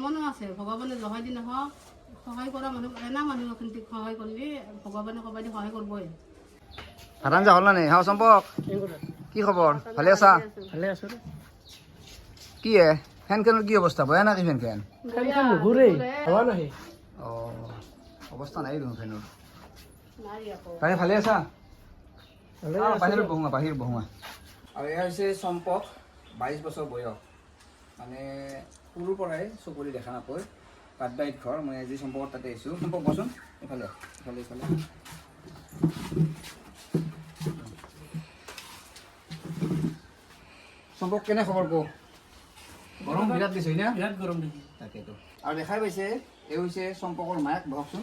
প্ৰমাণো আছে ভগৱানে জহাই দি নহওক সহায় কৰা মানুহ এনা মানুহ কিন্তু সহায় কৰিলে ভগৱানে ক'বাই দি সহায় কৰিবই। ভাত আঞ্জা হ'ল না নি হাও চম্পক কি খবৰ? ভালে আছা? ভালে আছো কি হে ফেনখনৰ কি অৱস্থা? বেয়া না কি ফেনখন? অঁ অৱস্থা নাই দেখোন ফেনৰ। ভাই ভালে আছা? ভালে আহ, আছো বাহিৰত বহোঁ বাহিৰত বহোঁ আৰু এয়া হৈছে চম্পক বাইছ বছৰ বয়স। মানে সৰুৰ পৰাই চকুৰি দেখা নাপায়। পাটবাৰীত ঘৰ মই আজি চম্পকত তাতে আহিছোঁ চম্পক বচোন এইফালে ইফালে ইফালে। চম্পক কেনে খবৰ কওঁ গৰম বিৰাট দিছে না বিৰাট গৰম দেখি তাকেতো আৰু দেখাই পাইছে এই হৈছে চম্পকৰ মায়েক বহকচোন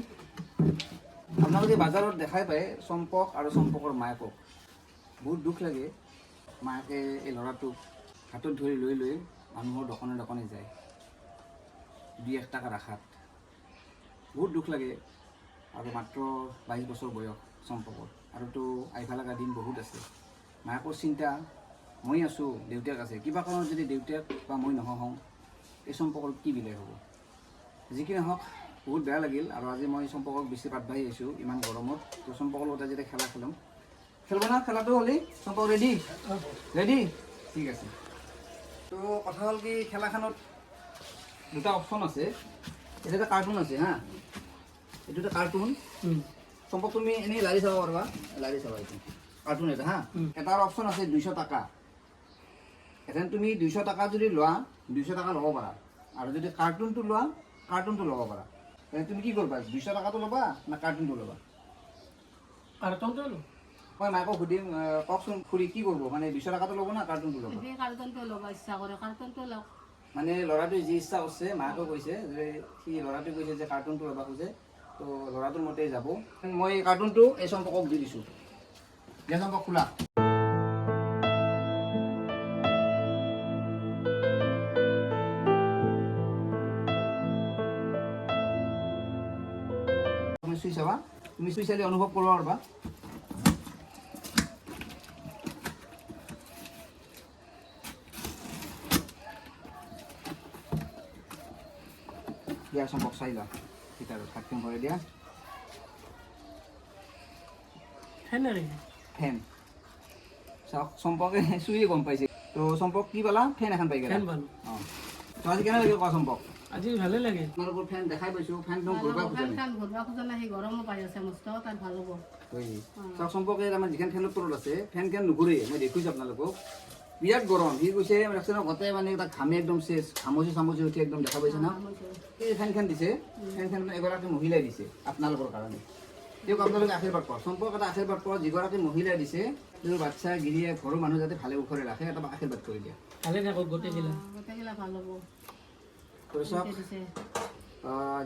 আপোনালোকে বাজাৰত দেখাই পায় চম্পক আৰু চম্পকৰ মায়েকক। বহুত দুখ লাগে মাকে এই ল'ৰাটোক হাতত ধৰি লৈ লৈ মানুহৰ দোকানে দোকানে যায়। দুই এক টকা ৰাখাত বহুত দুখ লাগে আৰু মাত্ৰ বাইছ বছৰ বয়স চম্পকৰ। আৰুতো আহিব লগা দিন বহুত আছে। মাকৰ চিন্তা মই আছোঁ দেউতাক আছে। কিবা কাৰণত যদি দেউতাক বা মই নহওঁ এই চম্পকৰ কি বিলাই হ'ব? যি কি নহওক বহুত বেয়া লাগিল আৰু আজি মই চম্পকক বেছি পাতবাঢ়ি আহিছোঁ ইমান গৰমত। তো চম্পকৰ লগত আজি খেলা খেলাম। খেলব না? খেলাটো হ'লি চম্পক ৰেডি ৰেডি ঠিক আছে। তো কথা হ'ল কি খেলাখনত দুটা অপশ্যন আছে। এটা এটা কাৰ্টুন আছে হা? এইটো এটা কাৰ্টুন চম্পক তুমি এনেই লাৰি চাব পাৰিবা। লাৰি চাবা এইটো। কাৰ্টুন এটা হা। এটাৰ অপশ্যন আছে দুইশ টকা। এথেন তুমি দুইশ টকা যদি লোৱা দুইশ টকা ল'ব পাৰা। আৰু যদি কাৰ্টুনটো লোৱা কাৰ্টুনটো ল'ব পাৰা। তুমি কি কৰিবা? দুইশ টকাটো ল'বা না কাৰ্টুনটো ল'বা? কাৰ্টনটো লো মই মাকক সুধিম কওকচোন খুৰী কি কৰিব? মানে দুইশ টকাটো ল'ব না কাৰ্টুনটো ল'ব? সেই কাৰ্টনটো ল'ব ইচ্ছা কৰে কাৰ্টনটো লওক। মানে ল'ৰাটোৱে যি ইচ্ছা কৰিছে মাকে কৈছে যে সি ল'ৰাটোৱে কৈছে যে কাৰ্টুনটো ল'ব খোজে তো ল'ৰাটোৰ মতেই যাব। মই কাৰ্টুনটো এই চম্পকক দি দিছোঁ। দিয়া চম্পক খোলা। তুমি চুই চাবা তুমি চুই চালে অনুভৱ কৰিব পাৰিবা। দিয়া চম্পক চাই লোৱা। ভিতৰত হাতখন ভৰাই দিয়া? ফেনেৰে ফেন। চাওক চম্পকে চুইয়ে গম পাইছে। তো চম্পক কি পালা? ফেন এখন পাই গেলা। ফেন পালো। অঁ। তো আজি কেনে লাগিল কোৱা চম্পক? আজি ভালে লাগে। তোমালোকৰ ফেন দেখাই পাইছোঁ ফেনটো ভালো ঘূৰবা খোজা ফেন নাই খান ঘূৰবা খোজা নাই সি গৰমো পাই আছে মস্ত তাত ভালো হ'ব। হয়। চাওক চম্পকে আমাৰ যিখন ফেনৰ তলত আছে ফেন কেন নুঘূৰে মই দেখিছোঁ আপোনালোকক। বিৰাট গৰম। সি কৈছে ৰাস্তাত গোটেই মানে তাক ঘামে একদম চেচ ঘামচি চামচি উঠি একদম দেখা পাইছে না? এই ফেনখন দিছে। ফেনখন এগৰাকী মহিলাই দিছে আপোনালোকৰ কাৰণে। তেওঁক আপোনালোকে আশীৰ্বাদ কৰক। চম্পক এটা আশীৰ্বাদ কৰক। যিগৰাকী মহিলাই দিছে তেওঁৰ বাচ্চা গিৰিয়ে ঘৰৰ মানুহ যাতে ভালে কুশলে ৰাখে এটা আশীৰ্বাদ কৰি দিয়া। ভালে থাকক গোটেইগিলা গোটেইগিলা ভালো হ'ব।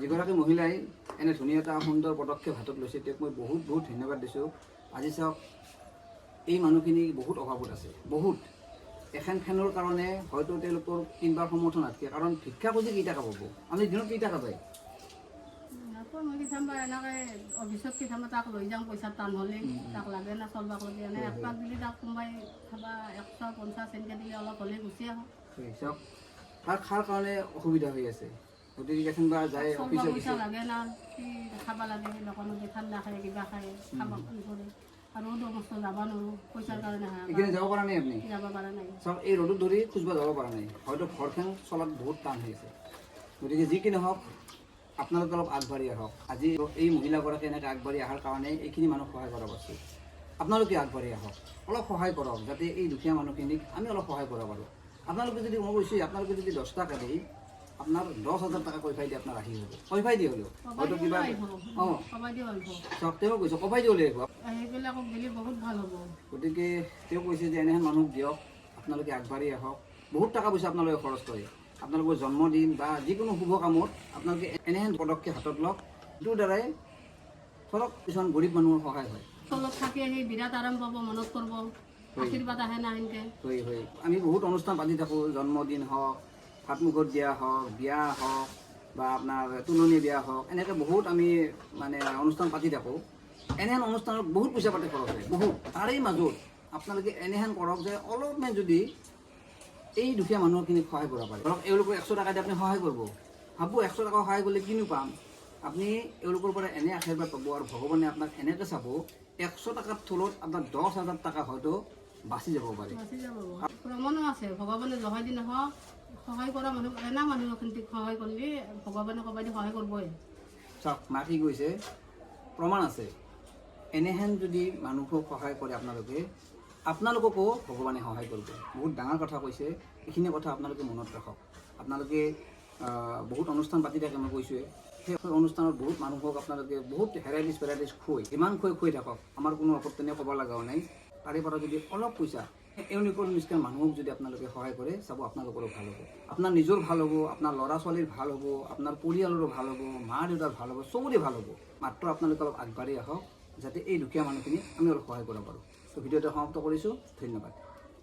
যিগৰাকী মহিলাই এনে ধুনীয়া এটা সুন্দৰ পদক্ষেপ হাতত লৈছে তেওঁক মই বহুত বহুত ধন্যবাদ দিছোঁ। আজি চাওক এই মানুহখিনি বহুত অভাৱত আছে। বহুত। এখন ফেনৰ কাৰণে হয়তো তেওঁলোকৰ কিনবাৰ সমৰ্থন নাথাকে কাৰণ ভিক্ষা খুজি কেইটা খাব আমি দিনত কেইটা খাবাই অফিচত কেতিয়াবা তাক লৈ যাওঁ পইচা টান হ'লে তাক লাগে না চলবাক লাগে। এনে এক পাক দিলে তাক কোনোবাই খাবা একশ পঞ্চাছ এনেকৈ দিলে অলপ হ'লে গুচি আহোঁ চাওক। তাৰ খাৰ কাৰণে অসুবিধা হৈ আছে। গতিকে কেথেনবা যায় চলবা পইচা লাগে না সি খাবা লাগে দোকানত ঠাণ্ডা খায় কিবা খায় খাব আৰু মস্ত যাব পৰা নাই আপুনি? যাব নাই। এই ৰ'দত ধৰি খোজব যাব পৰা নাই। হয়তো ঘৰখন চলাত বহুত টান হৈ আছে। গতিকে যি কি নহওক আপোনালোকে অলপ আগবাঢ়ি আহক। আজি এই মহিলাগৰাকী এনেকৈ আগবাঢ়ি অহাৰ কাৰণে এইখিনি মানুহ সহায় কৰা পাইছোঁ আপোনালোকে আগবাঢ়ি আহক। অলপ সহায় কৰক যাতে এই দুখীয়া মানুহখিনিক আমি অলপ সহায় কৰিব পাৰোঁ। আপোনালোকে যদি মই কৈছোঁ আপোনালোকে যদি দহ টকা আপোনাৰ দহ হাজাৰ টকা কৈফাই দি আপোনাৰ আহি হ'ব কৈফাই দি হ'লেও হয়তো কিবা অঁ। চাওক তেওঁ কৈছে কৈফাই দি হ'লে আহিব সেইবিলাকক দিলে বহুত ভাল হ'ব। গতিকে তেওঁ কৈছে যে এনেহেন মানুহক দিয়ক আপোনালোকে আগবাঢ়ি আহক। বহুত টকা পইচা আপোনালোকে খৰচ কৰে। আপোনালোকৰ জন্মদিন বা যিকোনো শুভ কামত আপোনালোকে এনেহেন পদক্ষেপ হাতত লওক যিটোৰ দ্বাৰাই ধৰক কিছুমান গৰীব মানুহৰ সহায় হয়। তলত থাকি আহি বিৰাট আৰাম পাব মনত কৰিব আশীৰ্বাদ আহে না সেনেকৈ। হয় হয়। আমি বহুত অনুষ্ঠান পাতি থাকোঁ জন্মদিন হওক ভাত মুখত দিয়া হওক, বিয়া হওক বা আপোনাৰ তুলনি বিয়া হওক, এনেকৈ বহুত আমি মানে অনুষ্ঠান পাতি থাকোঁ। এনেহেন অনুষ্ঠানত বহুত পইচা পাতি খৰচ হয়, বহুত। তাৰেই মাজত আপোনালোকে এনেহেন কৰক যে অলপমান যদি এই দুখীয়া মানুহখিনিক সহায় কৰিব পাৰে। ধৰক এওঁলোকক একশ টকা দি আপুনি সহায় কৰিব। ভাবোঁ এশ টকা সহায় কৰিলে কিনো পাম? আপুনি এওঁলোকৰ পৰা এনে আশীৰ্বাদ পাব আৰু ভগৱানে আপোনাক এনেকৈ চাব এশ টকাৰ থলত আপোনাৰ দহ হাজাৰ টকা হয়তো বাচি যাব পাৰে। প্ৰমাণো আছে, ভগৱানে জহাই দি নহওক সহায় কৰা মানুহ এনা মানুহ কিন্তু সহায় কৰিলে ভগৱানে ক'বাই সহায় কৰিবই। চাওক মা কি কৈছে প্ৰমাণ আছে। এনেহেন যদি মানুহক সহায় কৰে আপোনালোকে, আপোনালোককো ভগৱানে সহায় কৰিব। বহুত ডাঙৰ কথা কৈছে। এইখিনি কথা আপোনালোকে মনত ৰাখক। আপোনালোকে বহুত অনুষ্ঠান পাতি থাকে, মই কৈছোঁৱে সেই অনুষ্ঠানত বহুত মানুহক আপোনালোকে বহুত ভেৰাইটিজ ভেৰাইটিজ খুৱাই যিমান খুৱাই খুৱাই থাকক। আমাৰ কোনো আপত্তি নাই, ক'ব লগাও নাই। তাৰে পৰা যদি অলপ পইচা নিচিনা মানুহক যদি আপোনালোকে সহায় কৰে চাব আপোনালোকৰো ভালো হ'ব আপোনাৰ নিজৰ ভালো হ'ব আপোনাৰ ল'ৰা ছোৱালীৰ ভালো হ'ব আপোনাৰ পৰিয়ালৰো ভালো হ'ব মা দেউতাৰ ভালো হ'ব চবৰে ভালো হ'ব মাত্ৰ আপোনালোকে অলপ আগবাঢ়ি আহক যাতে এই দুখীয়া মানুহখিনিক আমি অলপ সহায় কৰিব পাৰোঁ ত' ভিডিঅ'টো সমাপ্ত কৰিছোঁ ধন্যবাদ।